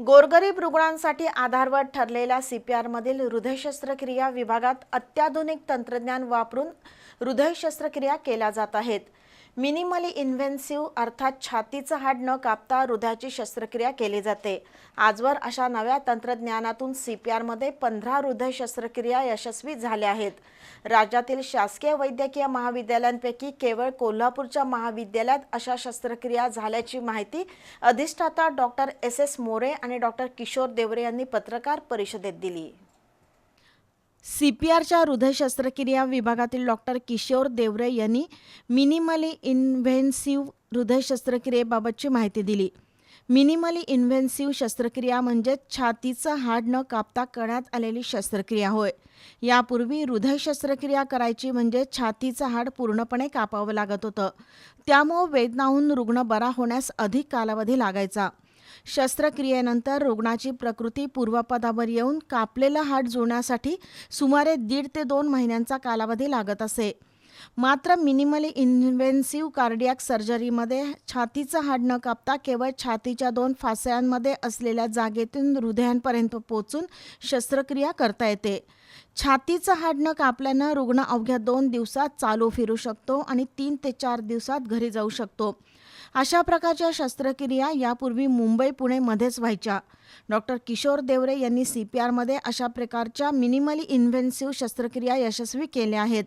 गोरगरीब रुग्णांसाठी आधारवत ठरलेल्या सी पी आरमधील हृदय शस्त्रक्रिया विभागात अत्याधुनिक तंत्रज्ञान वापरून हृदय शस्त्रक्रिया केल्या जात आहेत. मिनिमली इन्व्हेन्सिव्ह अर्थात छातीचं हाड न कापता हृदयाची शस्त्रक्रिया केली जाते. आजवर अशा नव्या तंत्रज्ञानातून सी पी आरमध्ये पंधरा हृदय शस्त्रक्रिया यशस्वी झाल्या आहेत. राज्यातील शासकीय वैद्यकीय महाविद्यालयांपैकी केवळ कोल्हापूरच्या महाविद्यालयात अशा शस्त्रक्रिया झाल्याची माहिती अधिष्ठाता डॉक्टर एस एस मोरे आणि डॉक्टर किशोर देवरे यांनी पत्रकार परिषदेत दिली. सी पी आरच्या हृदय शस्त्रक्रिया विभागातील डॉक्टर किशोर देवरे यांनी मिनिमली इन्व्हेन्सिव्ह हृदय शस्त्रक्रियेबाबतची माहिती दिली. मिनिमली इन्व्हेन्सिव्ह शस्त्रक्रिया म्हणजे छातीचं हाड न कापता करण्यात आलेली शस्त्रक्रिया होय. यापूर्वी हृदय शस्त्रक्रिया करायची म्हणजे छातीचं हाड पूर्णपणे कापावं लागत होतं. त्यामुळं वेदनाहून रुग्ण बरा होण्यास अधिक कालावधी लागायचा. शस्त्रक्रियेनंतर रुग्णाची प्रकृती पूर्वपदावर येऊन कापलेलं हाड जुळण्यासाठी सुमारे दीड ते दोन महिन्यांचा कालावधी लागत असे. मात्र मिनिमली इन्व्हेन्सिव्ह कार्डियाक सर्जरीमध्ये छातीचं हाड न कापता केवळ छातीच्या दोन फासळ्यांमध्ये असलेल्या जागेतून हृदयांपर्यंत पोचून शस्त्रक्रिया करता येते. छातीचं हाड न कापल्यानं रुग्ण अवघ्या दोन दिवसात चालू फिरू शकतो आणि तीन ते चार दिवसात घरी जाऊ शकतो. अशा प्रकारच्या शस्त्रक्रिया यापूर्वी मुंबई पुणे मध्येच व्हायच्या. डॉक्टर किशोर देवरे यांनी सी पी आरमध्ये अशा प्रकारच्या मिनिमली इन्व्हेन्सिव्ह शस्त्रक्रिया यशस्वी केल्या आहेत.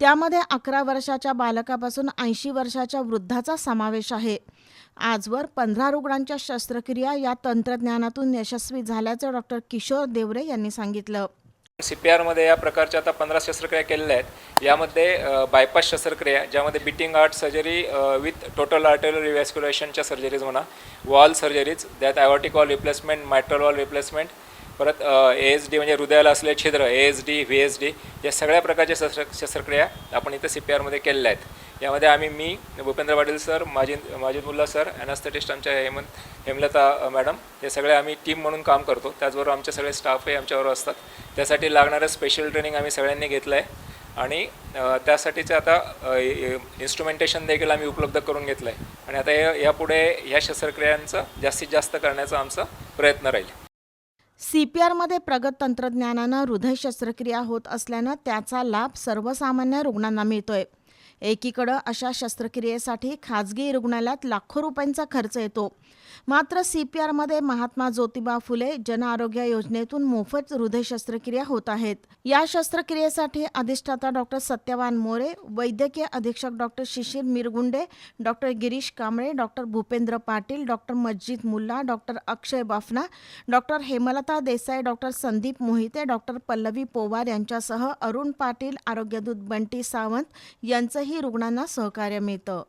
त्यामध्ये अकरा वर्षाच्या बालकापासून ऐंशी वर्षाच्या वृद्धाचा समावेश आहे. आजवर पंधरा रुग्णांच्या शस्त्रक्रिया या तंत्रज्ञानातून यशस्वी झाल्याचं डॉक्टर किशोर देवरे यांनी सांगितलं. सी पी आरमध्ये या प्रकारच्या आता पंधरा शस्त्रक्रिया केलेल्या आहेत. यामध्ये बायपास शस्त्रक्रिया ज्यामध्ये beating heart surgery with total artery रिव्हॅस्क्युलेशनच्या surgeries म्हणा वॉल सर्जरीज त्यात aortic valve replacement mitral valve replacement परत ए एस डी म्हणजे हृदयाला असलेले छिद्र A S D V S D या सगळ्या प्रकारच्या शस्त्र शस्त्रक्रिया आपण इथं सी पी आरमध्ये केलेल्या आहेत. यामध्ये आम्ही मी Bhupendra Patil sir Majid Majid Mulla sir anaesthetist आमच्या हेमंत हेमलता मॅडम हे सगळे आम्ही टीम म्हणून काम करतो. त्याचबरोबर आमचे सगळे स्टाफही आमच्याबरोबर असतात. त्यासाठी लागणारं स्पेशल ट्रेनिंग आम्ही सगळ्यांनी घेतलं आहे आणि त्यासाठीचं आता इन्स्ट्रुमेंटेशन देखील आम्ही उपलब्ध करून घेतलं आहे आणि आता या यापुढे ह्या शस्त्रक्रियांचं जास्तीत जास्त करण्याचा आमचा प्रयत्न राहील. सी पी आरमध्ये प्रगत तंत्रज्ञानानं हृदय शस्त्रक्रिया होत असल्यानं त्याचा लाभ सर्वसामान्य रुग्णांना मिळतोय. एकीकडं अशा शस्त्रक्रियेसाठी खाजगी रुग्णालयात लाखो रुपयांचा खर्च येतो. मात्र सी पी आरमध्ये महात्मा ज्योतिबा फुले जन आरोग्य योजनेतून मोफत हृदय शस्त्रक्रिया होत आहेत. या शस्त्रक्रियेसाठी अधिष्ठाता डॉक्टर सत्यवान मोरे वैद्यकीय अधीक्षक doctor Shishir Mirgunde doctor Girish Kamble doctor Bhupendra Patil doctor Majjid Mulla doctor Akshay Bafna doctor Hemlata Desai doctor Sandeep Mohite doctor Pallavi Powar यांच्यासह अरुण पाटील आरोग्यदूत बंटी सावंत यांचं रुग्णांना सहकार्य मिळतं.